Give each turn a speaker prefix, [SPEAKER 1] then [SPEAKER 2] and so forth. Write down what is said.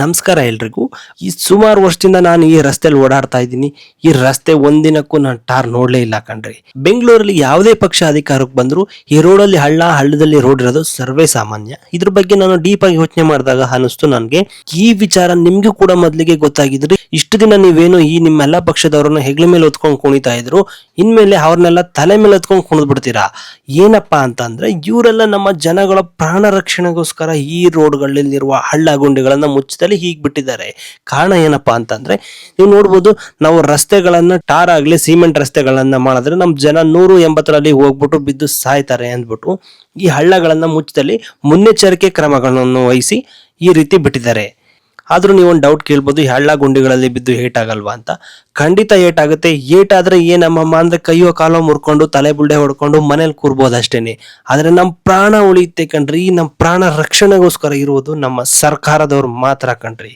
[SPEAKER 1] ನಮಸ್ಕಾರ ಎಲ್ರಿಗೂ. ಈ ಸುಮಾರು ವರ್ಷದಿಂದ ನಾನು ಈ ರಸ್ತೆಯಲ್ಲಿ ಓಡಾಡ್ತಾ ಇದ್ದೀನಿ. ಈ ರಸ್ತೆ ಒಂದಿನಕ್ಕೂ ನಾನು ಟಾರ್ ನೋಡಲೇ ಇಲ್ಲ ಕಣ್ರಿ. ಬೆಂಗಳೂರಲ್ಲಿ ಯಾವುದೇ ಪಕ್ಷ ಅಧಿಕಾರಕ್ಕೆ ಬಂದ್ರು ಈ ರೋಡಲ್ಲಿ ಹಳ್ಳ, ಹಳ್ಳದಲ್ಲಿ ರೋಡ್ ಇರೋದು ಸರ್ವೇ ಸಾಮಾನ್ಯ. ಇದ್ರ ಬಗ್ಗೆ ನಾನು ಡೀಪ್ ಆಗಿ ಯೋಚನೆ ಮಾಡಿದಾಗ ಅನಿಸ್ತು ನನಗೆ. ಈ ವಿಚಾರ ನಿಮ್ಗೂ ಕೂಡ ಮೊದಲಿಗೆ ಗೊತ್ತಾಗಿದ್ರಿ. ಇಷ್ಟು ದಿನ ನೀವೇನು ಈ ನಿಮ್ಮೆಲ್ಲ ಪಕ್ಷದವರನ್ನು ಹೆಗ್ಲ ಮೇಲೆ ಹೊತ್ಕೊಂಡು ಕುಣಿತಾ ಇದ್ರು. ಇನ್ಮೇಲೆ ಅವ್ರನ್ನೆಲ್ಲ ತಲೆ ಮೇಲೆ ಎತ್ಕೊಂಡು ಕುಣಿದ್ಬಿಡ್ತೀರಾ? ಏನಪ್ಪಾ ಅಂತ ಅಂದ್ರೆ ಇವರೆಲ್ಲ ನಮ್ಮ ಜನಗಳ ಪ್ರಾಣ ರಕ್ಷಣೆಗೋಸ್ಕರ ಈ ರೋಡ್ಗಳಲ್ಲಿರುವ ಹಳ್ಳ ಗುಂಡಿಗಳನ್ನ ಮುಚ್ಚದಲ್ಲಿ ಹೀಗೆ ಬಿಟ್ಟಿದ್ದಾರೆ. ಕಾರಣ ಏನಪ್ಪಾ ಅಂತಂದ್ರೆ ನೀವು ನೋಡ್ಬೋದು ನಾವು ರಸ್ತೆಗಳನ್ನ ಟಾರ್ ಆಗ್ಲಿ ಸಿಮೆಂಟ್ ರಸ್ತೆಗಳನ್ನ ಮಾಡಿದ್ರೆ ನಮ್ಮ ಜನ ನೂರು ಎಂಬತ್ತರಲ್ಲಿ ಹೋಗ್ಬಿಟ್ಟು ಬಿದ್ದು ಸಾಯ್ತಾರೆ ಅಂದ್ಬಿಟ್ಟು ಈ ಹಳ್ಳಗಳನ್ನ ಮುಚ್ಚದಲ್ಲಿ ಮುನ್ನೆಚ್ಚರಿಕೆ ಕ್ರಮಗಳನ್ನು ವಹಿಸಿ ಈ ರೀತಿ ಬಿಟ್ಟಿದ್ದಾರೆ. ಆದ್ರೂ ನೀವು ಒಂದು ಡೌಟ್ ಕೇಳ್ಬೋದು ಹಳ್ಳ ಗುಂಡಿಗಳಲ್ಲಿ ಬಿದ್ದು ಏಟ್ ಆಗಲ್ವಾ ಅಂತ. ಖಂಡಿತ ಏಟ್ ಆಗುತ್ತೆ. ಏಟ್ ಆದ್ರೆ ಏನಮ್ಮಮ್ಮ ಅಂದರೆ ಕೈಯೋ ಕಾಲೋ ಮುರ್ಕೊಂಡು, ತಲೆ ಬುಲ್ಡೆ ಹೊಡ್ಕೊಂಡು ಮನೇಲಿ ಕೂರ್ಬೋದು ಅಷ್ಟೇನೆ. ಆದ್ರೆ ನಮ್ಮ ಪ್ರಾಣ ಉಳಿಯುತ್ತೆ ಕಣ್ರಿ ನಮ್ಮ ಪ್ರಾಣ ರಕ್ಷಣೆಗೋಸ್ಕರ ಇರುವುದು ನಮ್ಮ ಸರ್ಕಾರದವ್ರು ಮಾತ್ರ ಕಣ್ರಿ.